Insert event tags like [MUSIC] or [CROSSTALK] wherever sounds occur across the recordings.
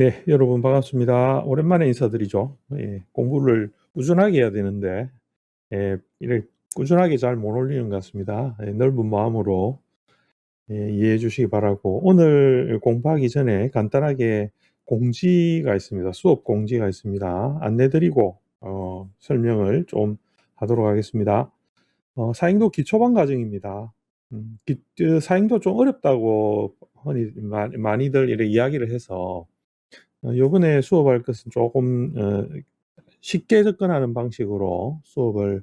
네, 여러분 반갑습니다. 오랜만에 인사드리죠. 예, 공부를 꾸준하게 해야 되는데, 예, 이렇게 꾸준하게 잘 못 올리는 것 같습니다. 예, 넓은 마음으로 예, 이해해 주시기 바라고, 오늘 공부하기 전에 간단하게 공지가 있습니다. 수업 공지가 있습니다. 안내드리고, 어, 설명을 좀 하도록 하겠습니다. 어, 사행도 기초반 과정입니다. 음, 기, 그 사행도 좀 어렵다고 많이들 이렇게 이야기를 해서, 어, 요번에 수업할 것은 조금 어, 쉽게 접근하는 방식으로 수업을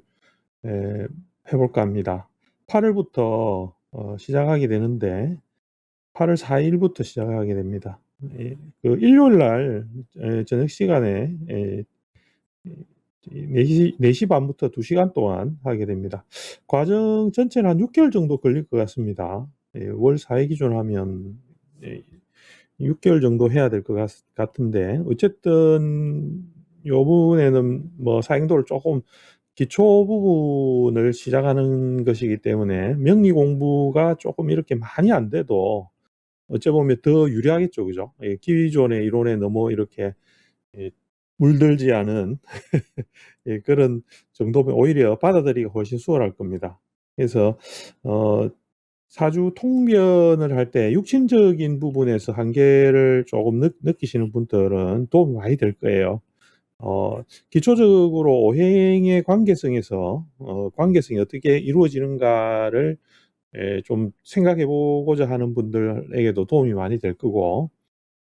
에, 해볼까 합니다. 8월부터 어, 시작하게 되는데 8월 4일부터 시작하게 됩니다. 예, 그 일요일 날 에, 저녁 시간에 에, 4시, 4시 반부터 2시간 동안 하게 됩니다. 과정 전체는 한 6개월 정도 걸릴 것 같습니다. 예, 월 4회 기준 하면 예, 6개월 정도 해야 될 것 같은데 어쨌든 요번에는 뭐 사행도를 조금 기초 부분을 시작하는 것이기 때문에 명리 공부가 조금 이렇게 많이 안 돼도 어째 보면 더 유리하겠죠, 그죠? 예, 기존의 이론에 너무 이렇게 예, 물들지 않은 [LAUGHS] 예, 그런 정도면 오히려 받아들이기가 훨씬 수월할 겁니다. 그래서 어, 사주 통변을 할 때 육신적인 부분에서 한계를 조금 느, 느끼시는 분들은 도움이 많이 될 거예요. 어, 기초적으로 오행의 관계성에서 어, 관계성이 어떻게 이루어지는가를 예, 좀 생각해 보고자 하는 분들에게도 도움이 많이 될 거고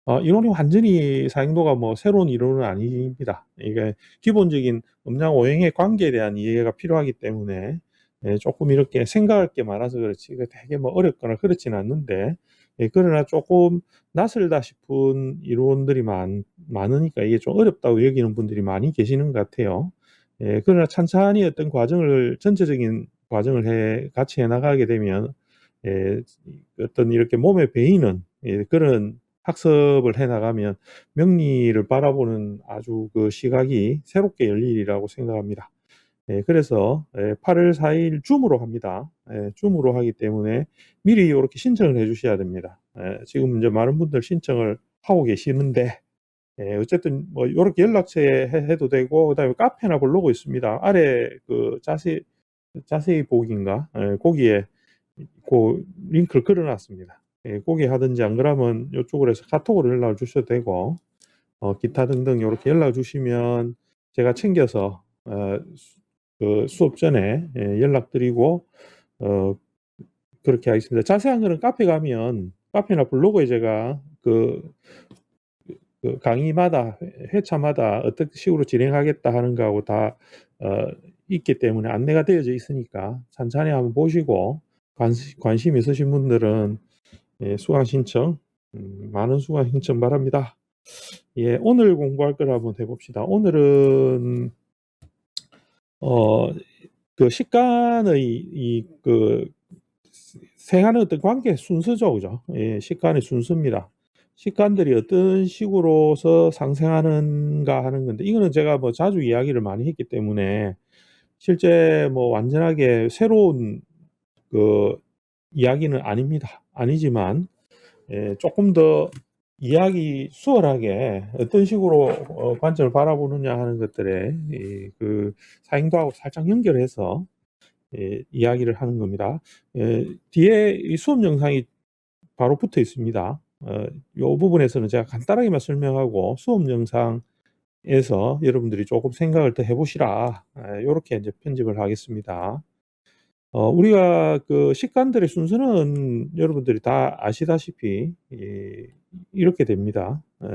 어, 이론이 완전히 사행도가 뭐 새로운 이론은 아닙니다. 이게 기본적인 음양 오행의 관계에 대한 이해가 필요하기 때문에 예, 조금 이렇게 생각할 게 많아서 그렇지 되게 뭐 어렵거나 그렇지는 않는데 예, 그러나 조금 낯설다 싶은 이론들이 많, 많으니까 이게 좀 어렵다고 여기는 분들이 많이 계시는 것 같아요. 예, 그러나 찬찬히 어떤 과정을 전체적인 과정을 해 같이 해 나가게 되면 예, 어떤 이렇게 몸에 배이는 예, 그런 학습을 해 나가면 명리를 바라보는 아주 그 시각이 새롭게 열리리라고 생각합니다. 예, 그래서 예, 8월 4일 줌으로 합니다. 예, 줌으로 하기 때문에 미리 이렇게 신청을 해 주셔야 됩니다. 예, 지금 이제 많은 분들 신청을 하고 계시는데 예, 어쨌든 뭐 이렇게 연락처에 해, 해도 되고 그다음에 카페나 블로그 있습니다. 아래 그 자세히 자세히 보기인가 예, 거기에 그 링크를 걸어놨습니다. 예, 거기 하든지 안 그러면 이쪽으로 해서 카톡으로 연락을 주셔도 되고 어, 기타 등등 이렇게 연락 주시면 제가 챙겨서 어, 그 수업 전에 예, 연락드리고 어, 그렇게 하겠습니다. 자세한 거는 카페 가면 카페나 블로그에 제가 그, 그 강의마다 회차마다 어떤 식으로 진행하겠다 하는 거하고 다 어, 있기 때문에 안내가 되어져 있으니까 천천히 한번 보시고 관심, 관심 있으신 분들은 예, 수강 신청 음, 많은 수강 신청 바랍니다. 예, 오늘 공부할 걸 한번 해봅시다. 오늘은 어, 그 식간의 이 그 생하는 어떤 관계 순서죠, 그죠? 예, 식간의 순서입니다. 식간들이 어떤 식으로서 상생하는가 하는 건데 이거는 제가 뭐 자주 이야기를 많이 했기 때문에 실제 뭐 완전하게 새로운 그 이야기는 아닙니다. 아니지만 예, 조금 더 이야기 수월하게 어떤 식으로 어, 관점을 바라보느냐 하는 것들에 이, 그 사행도하고 살짝 연결해서 예, 이야기를 하는 겁니다. 예, 뒤에 이 수업 영상이 바로 붙어 있습니다. 어, 이 부분에서는 제가 간단하게만 설명하고 수업 영상에서 여러분들이 조금 생각을 더 해보시라 이렇게 이제 편집을 하겠습니다. 어, 우리가 그 식간들의 순서는 여러분들이 다 아시다시피 이, 이렇게 됩니다. 에,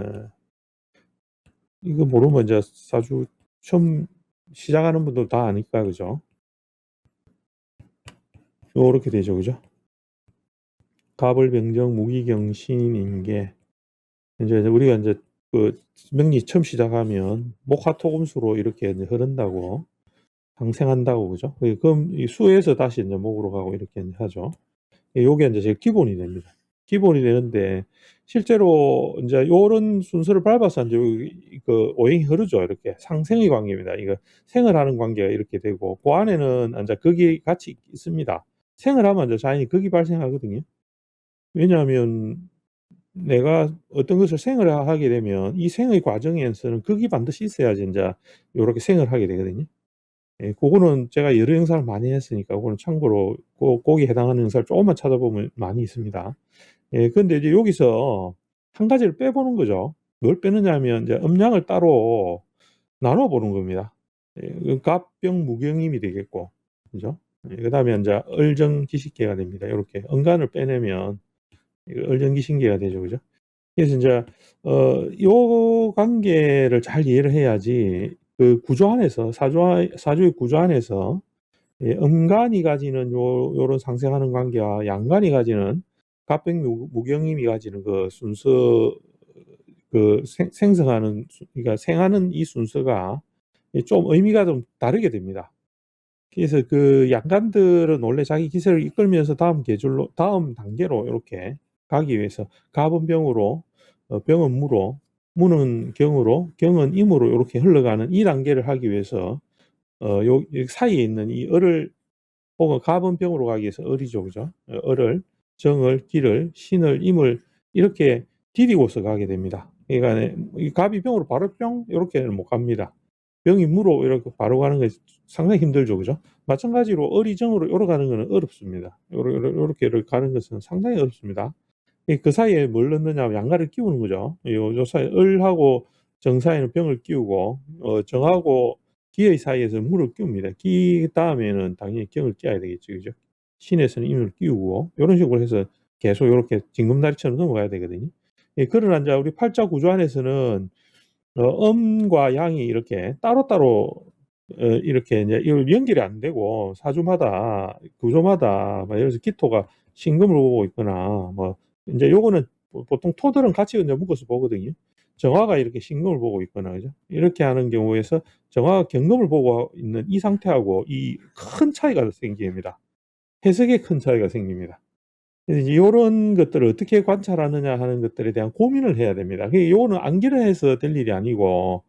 이거 모르면 이제 사주 처음 시작하는 분들 다 아니까 그죠? 요렇게 되죠, 그죠? 갑을 병정 무기경 신인게 이제 우리가 이제 그 명리 처음 시작하면 목화토금수로 이렇게 흐른다고 상생한다고 그죠? 그럼 이 수에서 다시 이제 목으로 가고 이렇게 이제 하죠. 요게 이제 제일 기본이 됩니다. 기본이 되는데 실제로 이제 요런 순서를 밟아서 이제 그 오행이 흐르죠. 이렇게 상생의 관계입니다. 이거 생을 하는 관계가 이렇게 되고 그 안에는 이제 거기 같이 있습니다. 생을 하면 이제 자연히 극이 발생하거든요. 왜냐하면 내가 어떤 것을 생을 하게 되면 이 생의 과정에서는 극이 반드시 있어야지 인자 요렇게 생을 하게 되거든요. 예 고거는 제가 여러 영상을 많이 했으니까 고거는 참고로 고 거기에 해당하는 영상을 쪼금만 찾아보면 많이 있습니다. 예 근데 이제 여기서 1 가지를 빼보는 거죠. 뭘 빼느냐 하면 이제 음양을 따로 나눠 보는 겁니다. 예그 갑병 무경임이 되겠고 그죠? 예 그 다음에 인자 을정기식계가 됩니다. 요렇게 음간을 빼내면 이거 을정기신계가 되죠. 그죠? 그래서 인자 어요 관계를 잘 이해를 해야지 그 구조 안에서 사조와 사조의 구조 안에서 예 음간이 가지는 요 요런 상생하는 관계와 양간이 가지는 무 무경임이 가지는 그 순서 그생 생성하는 수 그러니까 생하는 이 순서가 이좀 의미가 좀 다르게 됩니다. 그래서 그 양간들은 원래 자기 기세를 이끌면서 다음 계절로 다음 단계로 요렇게 가기 위해서 갑은 병으로 어 병은 무로, 무는 경으로, 경은 임으로 요렇게 흘러가는 이 단계를 하기 위해서 어요이 사이에 있는 이 을을 혹은 갑은 병으로 가기 위해서 을이죠. 그죠? 어 을을, 정을, 기를, 신을, 임을 이렇게 디디고서 가게 됩니다. 그러니까 예이 갑이 병으로 바로 뿅 요렇게는 못 갑니다. 병이 무로 이렇게 바로 가는 게 상당히 힘들죠. 그죠? 마찬가지로 을이 정으로 요러 가는 거는 어렵습니다. 요렇게를 가는 것은 상당히 어렵습니다. 예그 사이에 뭘 넣느냐 하면 양간을 끼우는 거죠. 요요 사이에 을하고 정 사이에는 병을 끼우고 어 정하고 기의 사이에서 무를 끼웁니다. 기 다음에는 당연히 경을 끼워야 되겠죠. 그죠? 신에서는 임을 끼우고 요런 식으로 해서 계속 요렇게 징검다리처럼 넘어가야 되거든요. 예 그러나 인자 우리 팔자 구조 안에서는 어 음과 양이 이렇게 따로따로 어 이렇게 요 연결이 안 되고 사주마다 구조마다 막 예를 들어서 기토가 신금을 보고 있거나 뭐 인제 요거는 보 보통 토들은 같이 인제 묶어서 보거든요. 정화가 이렇게 신금을 보고 있거나 그죠? 이렇게 하는 경우에서 정화가 경금을 보고 있는 이 상태하고 이 큰 차이가 생깁니다. 해석에 큰 차이가 생깁니다. 이제 요런 것들을 어떻게 관찰하느냐 하는 것들에 대한 고민을 해야 됩니다. 요거는 암기를 해서 될 일이 아니고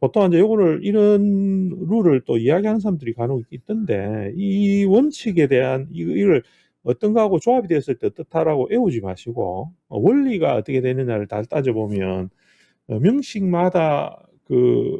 보통 인제 요거를 이런 룰을 또 이야기하는 사람들이 간혹 있던데 이 원칙에 대한 이 이걸 어떤 거하고 조합이 되었을 때 어떻다라고 외우지 마시고 어 원리가 어떻게 되느냐를 다 따져보면 어 명식마다 그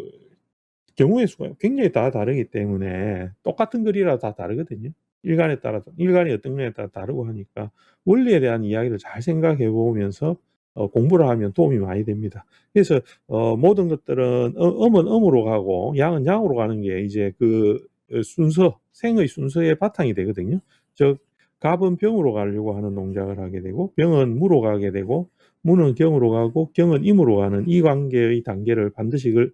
경우의 수가 굉장히 다 다르기 때문에 똑같은 글이라도 다 다르거든요. 일간에 따라서 일간이 어떤 거냐에 따라 다르고 하니까 원리에 대한 이야기를 잘 생각해 보면서 어 공부를 하면 도움이 많이 됩니다. 그래서 어 모든 것들은 어 음은 음으로 가고 양은 양으로 가는 게 이제 그어 순서, 생의 순서의 바탕이 되거든요. 즉 갑은 병으로 가려고 하는 동작을 하게 되고 병은 무로 가게 되고 무는 경으로 가고 경은 임으로 가는 이 관계의 단계를 반드시 그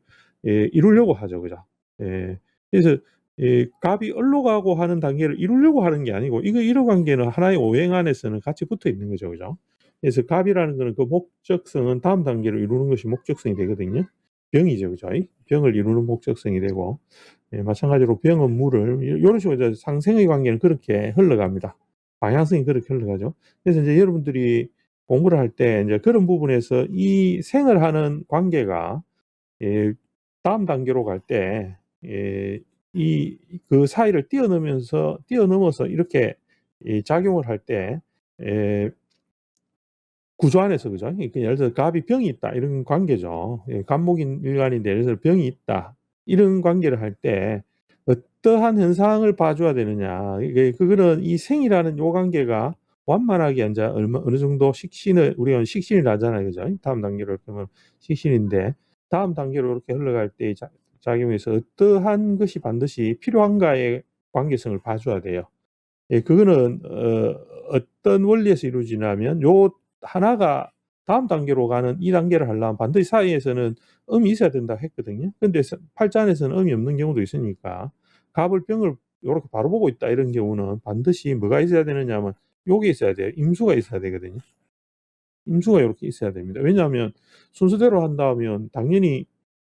예 이루려고 하죠. 그죠? 예. 그래서 이 갑이 을로 가고 하는 단계를 이루려고 하는 게 아니고 이거 이러 관계는 하나의 오행 안에서는 같이 붙어 있는 거죠. 그죠? 그래서 갑이라는 거는 그 목적성은 다음 단계를 이루는 것이 목적성이 되거든요. 병이죠. 그죠? 병을 이루는 목적성이 되고 예 마찬가지로 병은 요 요런 식으로 상생의 관계는 그렇게 흘러갑니다. 방향성이 그렇게 흘러가죠. 그래서 인제 여러분들이 공부를 할때 인제 그런 부분에서 이 생을 하는 관계가 예 다음 단계로 갈때예이그 사이를 뛰어넘으면서 뛰어넘어서 이렇게 이 작용을 할때 예 구조 안에서 그죠? 예를 들어서 갑이 병이 있다 이런 관계죠. 예 갑목인 일간인데 예를 들어 병이 있다. 이런 관계를 할 때 어떠한 현상을 봐줘야 되느냐. 그거는 이 생이라는 요 관계가 완만하게 인자 얼마 어느 정도 식신을 우리가 식신이라 하잖아요. 그죠? 다음 단계로 보면 식신인데 다음 단계로 이렇게 흘러갈 때자 작용해서 어떠한 것이 반드시 필요한가의 관계성을 봐줘야 돼요. 예 그거는 어 어떤 원리에서 이루어지냐면 요 하나가 다음 단계로 가는 이 단계를 하려면 반드시 사이에서는 음이 있어야 된다고 했거든요. 근데 서 팔자 안에서는 음이 없는 경우도 있으니까 갑을 병을 요렇게 바로 보고 있다 이런 경우는 반드시 뭐가 있어야 되느냐 하면 요게 있어야 돼요. 임수가 있어야 되거든요. 임수가 요렇게 있어야 됩니다. 왜냐하면 순서대로 한다면 당연히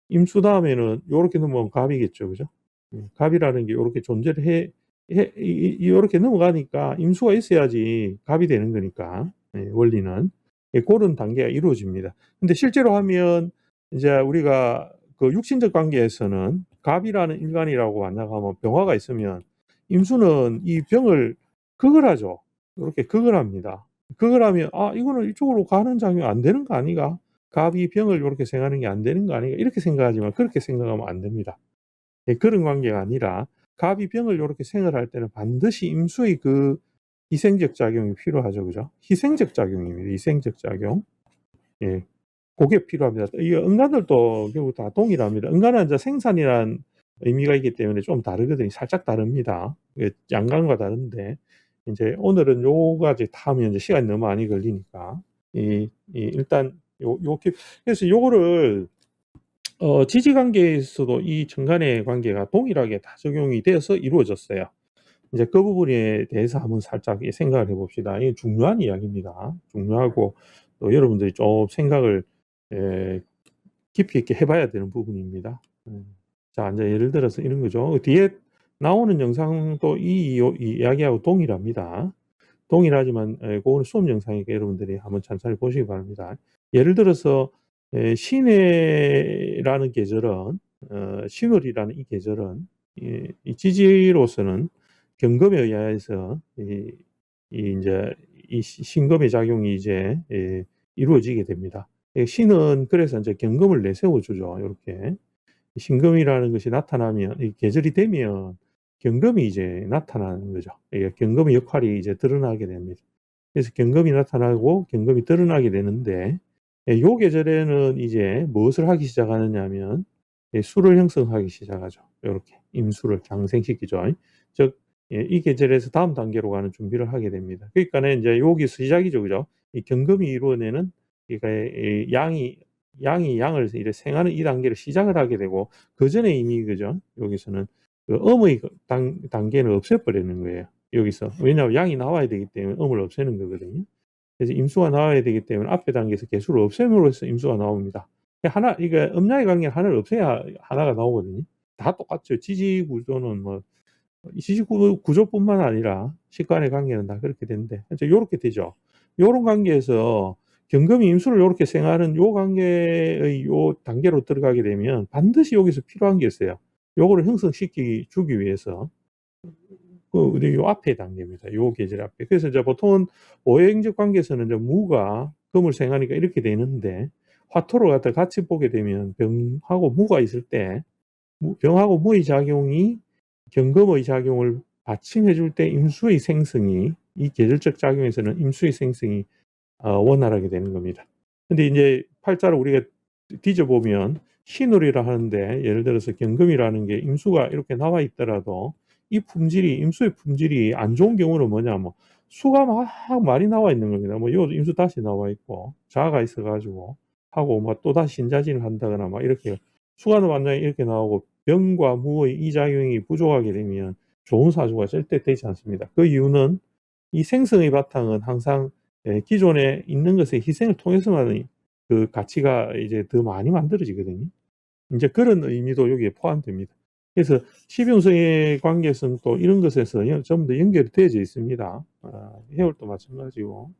임수 다음에는 요렇게 넘어가면 갑이겠죠. 그죠? 음 갑이라는 게 요렇게 존재를 해 해이이 요렇게 넘어가니까 임수가 있어야지 갑이 되는 거니까 예 원리는. 예 고런 단계가 이루어집니다. 근데 실제로 하면 이제 우리가 그 육신적 관계에서는 갑이라는 일간이라고 만약하면 병화가 있으면 임수는 이 병을 극을 하죠. 요렇게 극을 합니다. 그걸 하면 '아 이거는 이쪽으로 가는 작용이 안 되는 거 아니가? 갑이 병을 요렇게 생하는 게 안 되는 거 아닌가?' 이렇게 생각하지만 그렇게 생각하면 안 됩니다. 예 그런 관계가 아니라 갑이 병을 요렇게 생을 할 때는 반드시 임수의 그 희생적 작용이 필요하죠. 그죠? 희생적 작용입니다. 희생적 작용. 예. 고게 필요합니다. 이게 응간들도 결국 다 동일합니다. 응간은 인제 생산이란 의미가 있기 때문에 좀 다르거든요. 살짝 다릅니다. 예 양간과 다른데 인제 오늘은 요거까지 다 하면 이제 시간이 너무 많이 걸리니까 이 이 일단 요 요렇게 그래서 요거를 어 지지 관계에서도 이 정간의 관계가 동일하게 다 적용이 되어서 이루어졌어요. 이제 그 부분에 대해서 한번 살짝 이 생각을 해 봅시다. 이게 중요한 이야기입니다. 중요하고 또 여러분들이 좀 생각을 예 깊이 있게 해 봐야 되는 부분입니다. 음. 자 인제 예를 들어서 이런 거죠. 뒤에 나오는 영상도 이요이 이야기하고 동일합니다. 동일하지만 예 고거는 수업 영상이니까 여러분들이 한번 천천히 보시기 바랍니다. 예를 들어서 예 신해라는 계절은 어 신월이라는 이 계절은 이 이 지지로서는 경금에 의해서 이이 인제 이시 신금의 작용이 이제 예 이루어지게 됩니다. 예 신은 그래서 인제 경금을 내세워 주죠 요렇게. 신금이라는 것이 나타나면 이 계절이 되면 경금이 이제 나타나는 거죠. 예 경금의 역할이 이제 드러나게 됩니다. 그래서 경금이 나타나고 경금이 드러나게 되는데 예요 계절에는 이제 무엇을 하기 시작하느냐 하면 예 수를 형성하기 시작하죠. 요렇게 임수를 장생시키죠. 즉예이 계절에서 다음 단계로 가는 준비를 하게 됩니다. 그러니까는 인제 여기서 시작이죠. 그죠? 이 경금이 이루어내는 그러니까 이 양이 양이 양을 이제 생하는 이 단계를 시작을 하게 되고 그 전에 이미 그죠? 여기서는 그 음의 그단 단계는 없애 버리는 거예요 여기서. 왜냐하면 양이 나와야 되기 때문에 음을 없애는 거거든요. 그래서 임수가 나와야 되기 때문에 앞에 단계에서 개수를 없앰으로써 임수가 나옵니다. 하나 이게 음양의 관계는 하나를 없애야 하나가 나오거든요. 다 똑같죠. 지지 구조는 뭐이 지지 구 구조뿐만 아니라 식간의 관계는 다 그렇게 되는데 이제 요렇게 되죠. 요런 관계에서 경금이 임수를 요렇게 생하는 요 관계의 요 단계로 들어가게 되면 반드시 여기서 필요한 게 있어요. 요거를 형성시키 주기 위해서 그 우리 요 앞에 단계입니다. 요 계절 앞에. 그래서 이제 보통은 오행적 관계에서는 이제 무가 금을 생하니까 이렇게 되는데 화토를 갖다 같이 보게 되면 병하고 무가 있을 때무 병하고 무의 작용이 경금의 작용을 받침해 줄 때 임수의 생성이 이 계절적 작용에서는 임수의 생성이 어 원활하게 되는 겁니다. 근데 인제 팔자를 우리가 뒤져 보면 신월이라 하는데 예를 들어서 경금이라는 게 임수가 이렇게 나와 있더라도 이 품질이 임수의 품질이 안 좋은 경우는 뭐냐 뭐 수가 막 많이 나와 있는 겁니다. 뭐 요 임수 다시 나와 있고 자가 있어 가지고 하고 뭐 또다시 신자진을 한다거나 막 이렇게 수가 완전히 이렇게 나오고 병과 무의 이 작용이 부족하게 되면 좋은 사주가 절대 되지 않습니다. 그 이유는 이 생성의 바탕은 항상 예 기존에 있는 것의 희생을 통해서만 그 가치가 이제 더 많이 만들어지거든요. 인제 그런 의미도 여기에 포함됩니다. 그래서 십용성의 관계에서는 또 이런 것에서 연 전부 다 연결이 되어져 있습니다. 아 해월도 마찬가지고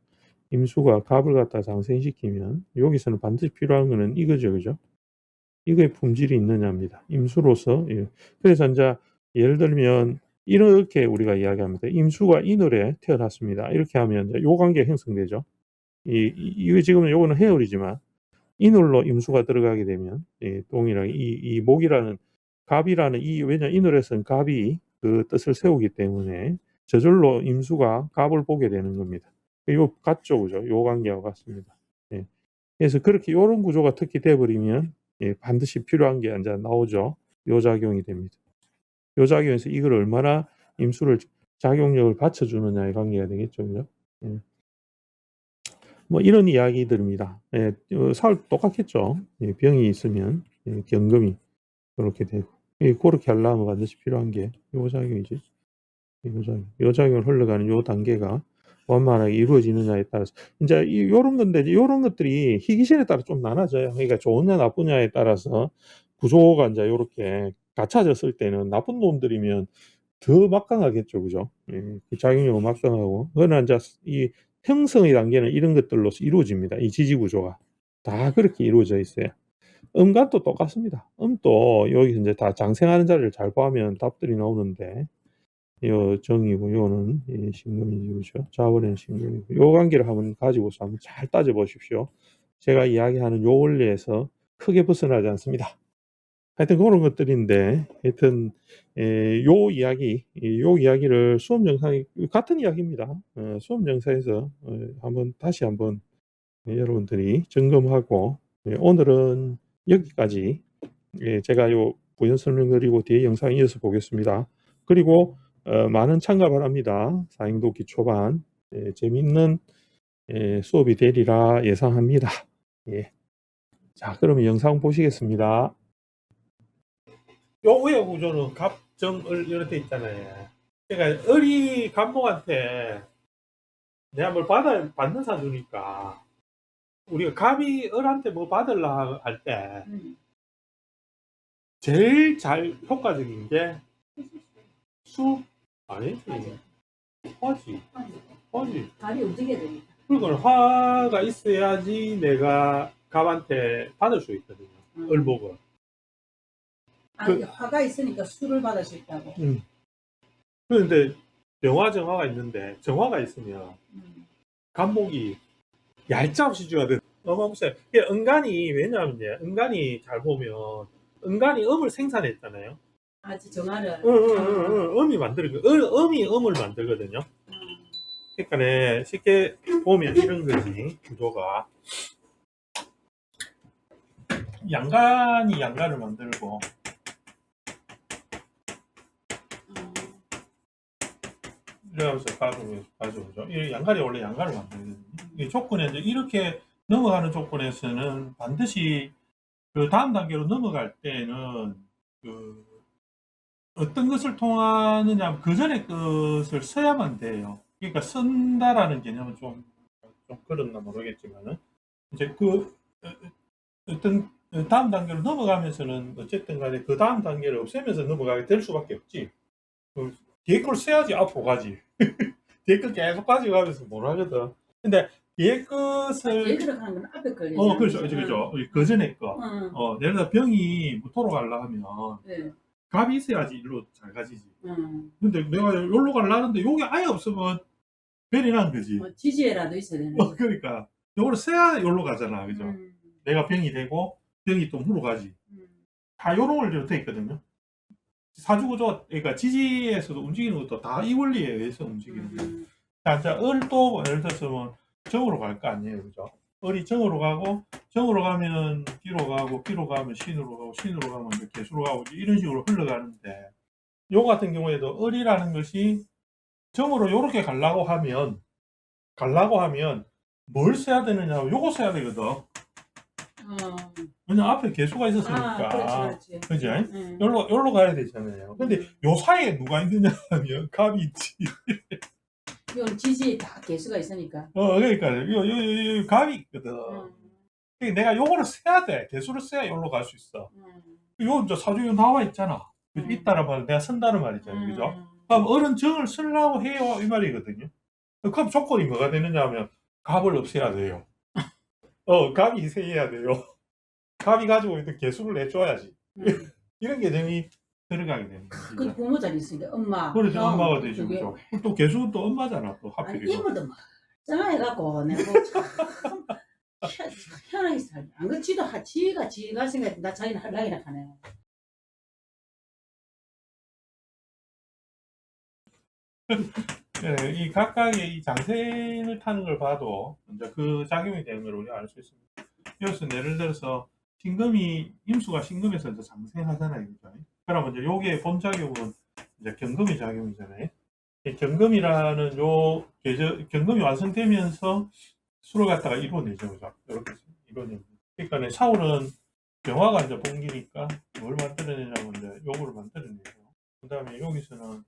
임수가 갑을 갖다 장생시키면 여기서는 반드시 필요한 거는 이거죠. 그죠? 이거의 품질이 있느냐입니다. 임수로서 예. 그래서 인제 예를 들면 이렇게 우리가 이야기합니다. 임수가 인월에 태어났습니다. 이렇게 하면 이제 요 관계가 형성되죠. 이이 이거 지금은 요거는 해월이지만 인월로 임수가 들어가게 되면 예 동일하게 이 이 목이라는 갑이라는 이 왜냐 인월에서는 갑이 그 뜻을 세우기 때문에 저절로 임수가 갑을 보게 되는 겁니다. 요 같죠. 그죠? 요 관계와 같습니다. 예. 그래서 그렇게 요런 구조가 특히 돼 버리면 예 반드시 필요한 게 인제 나오죠. 요 작용이 됩니다. 요 작용에서 이걸 얼마나 임수를 작용력을 받쳐 주느냐의 관계가 되겠죠. 그죠? 예. 뭐 이런 이야기들입니다. 예. 어 사흘 똑같겠죠. 예 병이 있으면 예 경금이 요렇게 되고 예 고렇게 하려면 반드시 필요한 게 요 작용이지. 요 작용. 요 작용을 흘러가는 요 단계가 원만하게 이루어지느냐에 따라서 인제 이 요런 건데 이제 요런 것들이 희귀신에 따라 좀 나눠져요. 그러니까 좋으냐 나쁘냐에 따라서 구조가 인제 요렇게 갖춰졌을 때는 나쁜 놈들이면 더 막강하겠죠. 그죠? 예. 그 작용력은 막강하고 그러나 인제 이 형성의 단계는 이런 것들로서 이루어집니다. 이 지지 구조가. 다 그렇게 이루어져 있어요. 음간도 똑같습니다. 음도 여기서 인제 다 장생하는 자리를 잘 보면 답들이 나오는데 요 정이고 요는 이 신금이지 그죠? 자원에는 신금이고 요 관계를 한번 가지고서 한번 잘 따져 보십시오. 제가 이야기하는 요 원리에서 크게 벗어나지 않습니다. 하여튼 그런 것들인데 하여튼 에, 요 이야기 이- 요 이야기를 수업 영상이 같은 이야기입니다. 어, 수업 영상에서 어, 한번 다시 한번 예, 여러분들이 점검하고 예, 오늘은 여기까지 예, 제가 요 부연 설명 드리고 뒤에 영상 이어서 보겠습니다. 그리고 어, 많은 참가 바랍니다. 사행도 기초반 예, 재미있는 예, 수업이 되리라 예상합니다. 예. 자, 그러면 영상 보시겠습니다. 요 우회 구조는 갑정을 이렇게 있잖아요. 그러니까 을이 갑목한테 내가 뭘 받아 받는 사주니까 우리가 갑이 을한테 뭐 받으려 할때 음. 제일 잘 효과적인 게 수 아니지 화지 화지 발이 움직여야 되니까. 그러니까 화가 있어야지 내가 갑한테 받을 수 있거든요. 음. 을목은. 아니, 화가 있으니까 술을 받을 수 있다고. 음. 그런데 병화 정화가 있는데 정화가 있으면 음. 간목이 얄짤없이 줘야 돼. 어마무시해. 이게 은간이 왜냐하면 은간이 잘 보면 은간이 음을 생산했잖아요. 아직 정화를. 응, 응, 응, 응. 음이 만들거 음이 음을 만들거든요. 음. 그러니까 쉽게 보면 이런 거지 구조가 양간이 양간을 만들고 이러면서 가지고 가져오죠. 이 양갈이 원래 양갈을 만들거든요. 이 조건에 이제 이렇게 넘어가는 조건에서는 반드시 그 다음 단계로 넘어갈 때는 그 어떤 것을 통하느냐 그 전에 것을 써야만 돼요. 그러니까 쓴다라는 개념은 좀, 좀 그렇나 모르겠지만은 이제 그 어, 어떤 다음 단계로 넘어가면서는 어쨌든 간에 그 다음 단계를 없애면서 넘어가게 될 수밖에 없지. 걸 써야지 앞으로 가지. [LAUGHS] 걸 계속 가져가면서 뭘 하거든. 근데 하는 건 앞에 걸려. 어 그렇죠 그렇죠 그렇죠 그 전에 거 응. 어, 예를 들어 병이 무토로 가려 하면 네. 갑이 있어야지 일로 잘 가지지. 응. 근데 내가 여기로 가려는데 여기 아예 없으면 별이 난 거지. 뭐 지지에라도 있어야 되는. 어, 그러니까 요거를 써야 여기로 가잖아, 그죠? 음. 내가 병이 되고 병이 또 무로 가지. 음. 다 요런 원리로 돼 있거든요. 사주구조, 그러니까 지지에서도 움직이는 것도 다 이 원리에 의해서 움직이는 거예요. 음. 자, 자, 을도 예를 들어서 뭐 정으로 갈 거 아니에요, 그죠? 을이 정으로 가고 정으로 가면 기로 가고 기로 가면 신으로 가고 신으로 가면 이제 개수로 가고 이런 식으로 흘러가는데 요 같은 경우에도 을이라는 것이 정으로 요렇게 가려고 하면 가려고 하면 뭘 써야 되느냐 요거 써야 되거든. 어. 왜냐 앞에 개수가 있었으니까. 아, 그렇지, 그렇지. 그지? 응. 요로 요로 가야 되잖아요. 근데 요 사이에 누가 있느냐 하면 갑이 [LAUGHS] 있지. 이건 지지에 다 개수가 있으니까. 어 그러니까 요 요 요 요 갑이 있거든. 응. 내가 요거를 써야 돼. 개수를 써야 요로 갈 수 있어. 응. 요 이제 사주에 나와 있잖아. 음. 있다는 말은 내가 쓴다는 말이잖아요. 그죠? 음. 그럼 어른 정을 쓰려고 해요 이 말이거든요. 그럼 조건이 뭐가 되느냐 하면 갑을 없애야 돼요. [LAUGHS] 어 갑이 희생해야 돼요. 갑이 가지고 있는 개수를 내줘야지. 음. [LAUGHS] 이런 개념이 들어가게 되는 그 거죠. 부모 자리 있으니까 엄마. 그렇죠. 형, 엄마가 되죠. 그게 그죠. 또 개수는 또 엄마잖아. 또 하필이면. 이모도 짱해갖고 내가 뭐 참 희한하게 살안 그치도 하 지가 지가 생각 나 자기는 할락이라 하네. [LAUGHS] 예, 이 각각의 이 장생을 타는 걸 봐도 이제 그 작용이 되는 걸 우리가 알 수 있습니다. 여기서 예를 들어서 신금이 임수가 신금에서 이제 장생하잖아요, 그죠? 그러면 이제 요게 본작용은 이제 경금의 작용이잖아요. 이 경금이라는 요 계절 경금이 완성되면서 수를 갖다가 이루어내죠, 그죠? 이렇게 이루어냅니다. 그러니까 사울은 병화가 이제 봉기니까 뭘 만들어내냐면 이제 요거를 만들어내죠. 그 다음에 여기서는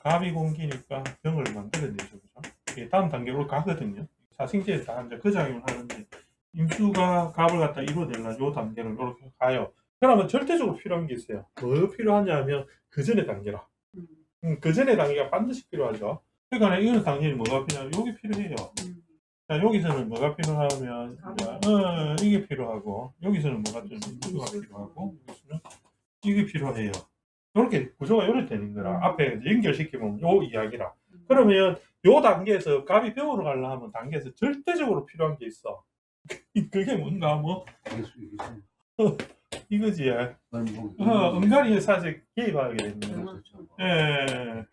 갑이 공기니까 병을 만들어내죠. 그죠? 다음 단계로 가거든요. 사생제에 다 이제 그 작용을 하는데, 임수가 갑을 갖다 이루어내려면 요 단계를 이렇게 가요. 그러면 절대적으로 필요한 게 있어요. 뭐 필요하냐 하면 그 전에 단계라. 음. 음, 그 전에 단계가 반드시 필요하죠. 그러니까 이런 단계는 뭐가 필요하냐? 요게 필요해요. 음. 자, 여기서는 뭐가 필요하면, 이제, 어, 이게 필요하고, 여기서는 뭐가 좀, 이거가 필요하고, 여기서는 이게 필요해요. 이렇게 구조가 이렇게 되는 거라. 음. 앞에 연결시키면 요 이야기라. 그러면 요 단계에서 갑이 병으로 가려 하면 단계에서 절대적으로 필요한 게 있어. [LAUGHS] 그게 뭔가 뭐 이게 수- 이거지. 어, 뭐- 은간히 사실 개입하게 거야. 음. 그렇죠. 예.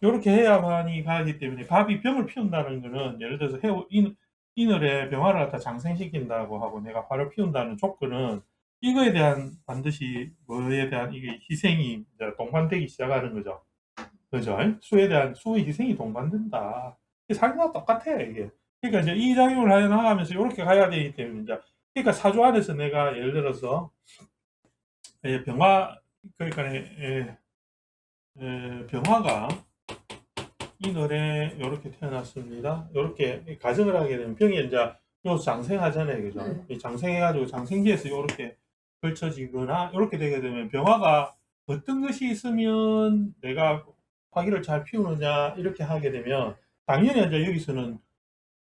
이렇게 해야만이 가기 때문에 갑이 병을 피운다는 거는 예를 들어서 해오 인, 이늘에 병화를 갖다 장생시킨다고 하고 내가 화를 피운다는 조건은 이거에 대한 반드시 뭐에 대한 이게 희생이 동반되기 시작하는 거죠. 그죠? 수에 대한 수의 희생이 동반된다. 사기랑 똑같아 이게. 그러니까 이제 이 작용을 해 나가면서 이렇게 가야 되기 때문에 이제 그러니까 사주 안에서 내가 예를 들어서 예, 병화 그러니까 예, 예, 병화가 이 노래 이렇게 태어났습니다. 이렇게 가정을 하게 되면 병이 이제 요 장생하잖아요, 그죠? 네. 이 장생해가지고 장생기에서 이렇게 걸쳐지거나 이렇게 되게 되면 병화가 어떤 것이 있으면 내가 화기를 잘 피우느냐 이렇게 하게 되면 당연히 이제 여기서는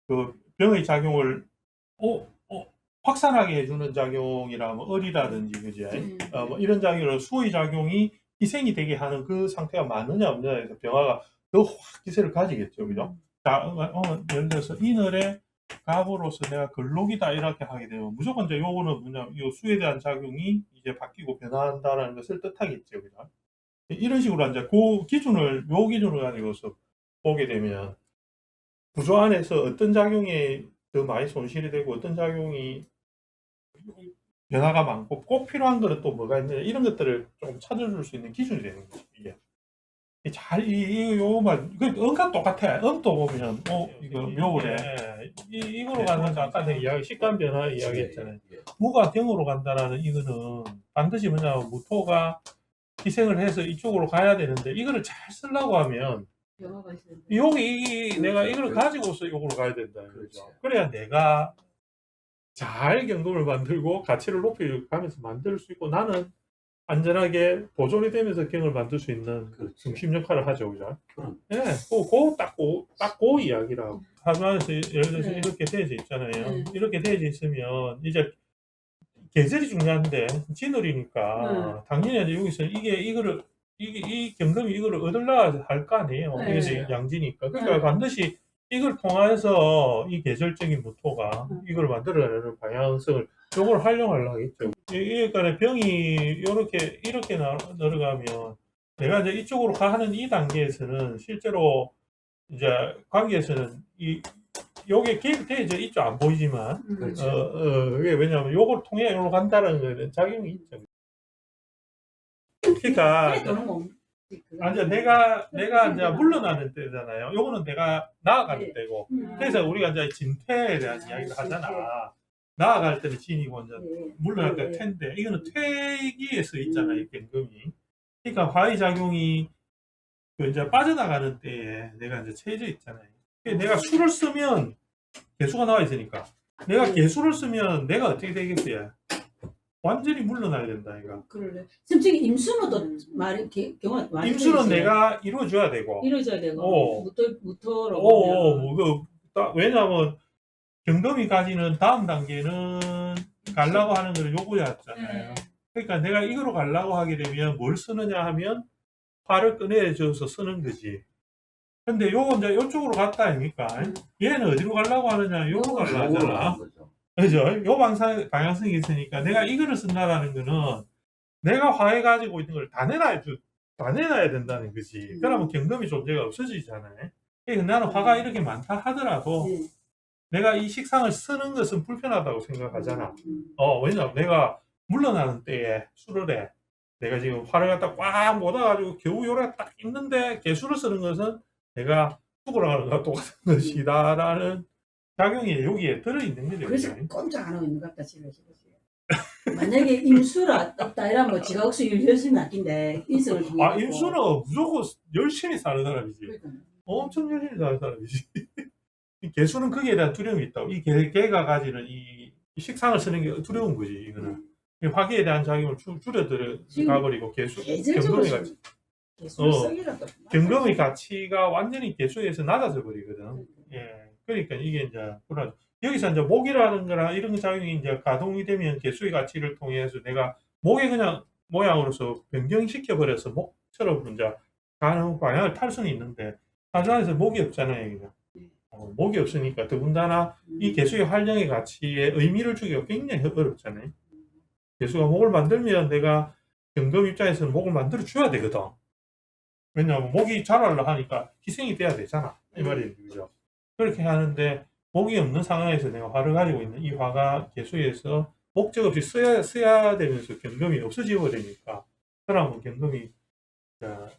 그 병의 작용을 어, 어, 확산하게 해주는 작용이라면 을이라든지 그죠? 음. 어, 뭐 이런 작용으로 수의 작용이 희생이 되게 하는 그 상태가 많느냐 없느냐에서 병화가 더 확 기세를 가지겠죠, 그죠? 자, 어, 어, 예를 들어서 이늘의 갑으로서 내가 근록이다 이렇게 하게 되면 무조건 이제 요거는 뭐냐, 이 수에 대한 작용이 이제 바뀌고 변화한다라는 것을 뜻하겠죠, 그죠? 이런 식으로 이제 그 기준을 요 기준을 가지고서 보게 되면 구조 안에서 어떤 작용이 더 많이 손실이 되고 어떤 작용이 변화가 많고 꼭 필요한 거는 또 뭐가 있느냐 이런 것들을 좀 찾아줄 수 있는 기준이 되는 거죠 이게 이 잘, 이, 이, 요만, 그, 음과 똑같아. 음도 보면, 어, 이거 묘래. 이, 이거로 가는 거 아까 내가 이야기, 식감 변화 이야기 했잖아요. 예, 예. 무가 경으로 간다라는 이거는 반드시 뭐냐면 무토가 희생을 해서 이쪽으로 가야 되는데, 이거를 잘 쓰려고 하면. 여기, 이- 내가 이걸 그렇죠. 가지고서 이쪽으로 가야 된다. 그죠? 그렇죠. 그래야 내가 잘 경금을 만들고 가치를 높여가면서 만들 수 있고, 나는 안전하게 보존이 되면서 경을 만들 수 있는 그렇죠. 중심 역할을 하죠, 그죠? 그럼. 예, 그, 그, 딱, 그, 딱, 그 이야기라고. 하면서 예를 들어서 네. 이렇게 되어져 있잖아요. 네. 이렇게 되어져 있으면, 이제, 계절이 중요한데, 진월이니까, 네. 당연히 여기서 이게, 이거를, 이게, 이 경금이 이거를 얻으려 할거 아니에요. 네. 이게 이제 양지니까. 그러니까 네. 반드시 이걸 통해서 이 계절적인 무토가 음. 이걸 만들어내는 방향성을 요걸 활용하려고 하겠죠. 이- 그러니까 병이 이렇게, 이렇게 나- 들어가면, 내가 이제 이쪽으로 가는 이 단계에서는 실제로 이제 관계에서는 이 요게 개입돼 이제 이쪽 안 보이지만 음. 그렇죠. 어, 어 그게 왜냐하면 요걸 통해 요로 간다는 거는 작용이 있죠. 그러니까 그래, 도는 거. 아, 이제 내가 내가 이제 물러나는 때잖아요. 요거는 내가 나아가는 네. 때고 음. 그래서 우리가 이제 진퇴에 대한 아, 이야기를. 하잖아. 나아갈 때는 진이고 이제 예. 물러날 때 예. 텐데 이거는 퇴기에 서 있잖아요 음. 이 변금이 그러니까 화의 작용이 그 이제 빠져나가는 때에 내가 이제 체해져 있잖아요 그러니까 내가 수를 쓰면 개수가 나와 있으니까 내가 음. 개수를 쓰면 내가 어떻게 되겠어요 완전히 물러나야 된다 이거 그러네. 솔직히 임수노도 말이 게- 경우가 많이 임수는. 내가 이루어줘야 되고 이루어져야 되고 어. 무토 무토로 오, 뭐, 그, 딱, 왜냐하면 경금이 가지는 다음 단계는 가려고 하는 걸 요구했잖아요 네. 그러니까 내가 이거로 가려고 하게 되면 뭘 쓰느냐 하면 화를 꺼내줘서 쓰는 거지. 근데 요거 이제 요쪽으로 갔다 아닙니까? 음. 얘는 어디로 가려고 하느냐? 요거 가려고 하잖아. 그죠? 요 방향, 방향성이 있으니까 내가 이거를 쓴다라는 거는 내가 화해 가지고 있는 걸 다 내놔야, 돼- 다 내놔야 된다는 거지. 음. 그러면 경금이 존재가 없어지잖아요. 그러니까 나는 화가 이렇게 많다 하더라도 네. 내가 이 식상을 쓰는 것은 불편하다고 생각하잖아. 음. 어, 왜냐면 내가 물러나는 때에 술을 해. 내가 지금 화를 갖다 꽉 모아가지고 겨우 요래 딱 있는데 개수를 쓰는 것은 내가 죽으러 가는 것과 똑같은 것이다라는 작용이 여기에 들어있는 거죠. 그래서 그죠? 꼼짝 안 하고 있는 것 같다 집에. 만약에 임수라 없다 이러면 지가 억수 열심히 아낀데 인성을 통해 아, 임수는 무조건 열심히 사는 사람이지. 그러니까. 엄청 열심히 사는 사람이지. [LAUGHS] 이 개수는 거기에 대한 두려움이 있다고. 이 개, 개가 가지는 이, 이 식상을 쓰는 게 두려운 거지, 이거는. 이 화기에 대한 작용을 줄- 줄여들어 가버리고 개수, 가치, 어. 경금의 가치가 완전히 개수에서 낮아져 버리거든. 예. 그러니까 이게 이제 불안. 여기서 이제 목이라는 거나 이런 작용이 이제 가동이 되면 개수의 가치를 통해서 내가 목에 그냥 모양으로서 변경시켜 버려서 목처럼 이제 가는 방향을 탈 수는 있는데 하지만에서 목이 없잖아요. 그냥. 어, 목이 없으니까 더군다나 이 개수의 활용의 가치에 의미를 주기가 굉장히 어렵잖아요. 개수가 목을 만들면 내가 경금 입장에서는 목을 만들어 줘야 되거든. 왜냐하면 목이 자라려 하니까 희생이 돼야 되잖아. 이 말이에요. 그죠? 그렇게 하는데 목이 없는 상황에서 내가 화를 가지고 있는 이 화가 개수에서 목적 없이 써야, 써야 되면서 경금이 없어져 버리니까 그러면 경금이 자,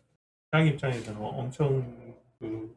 자기 입장에서는 엄청 그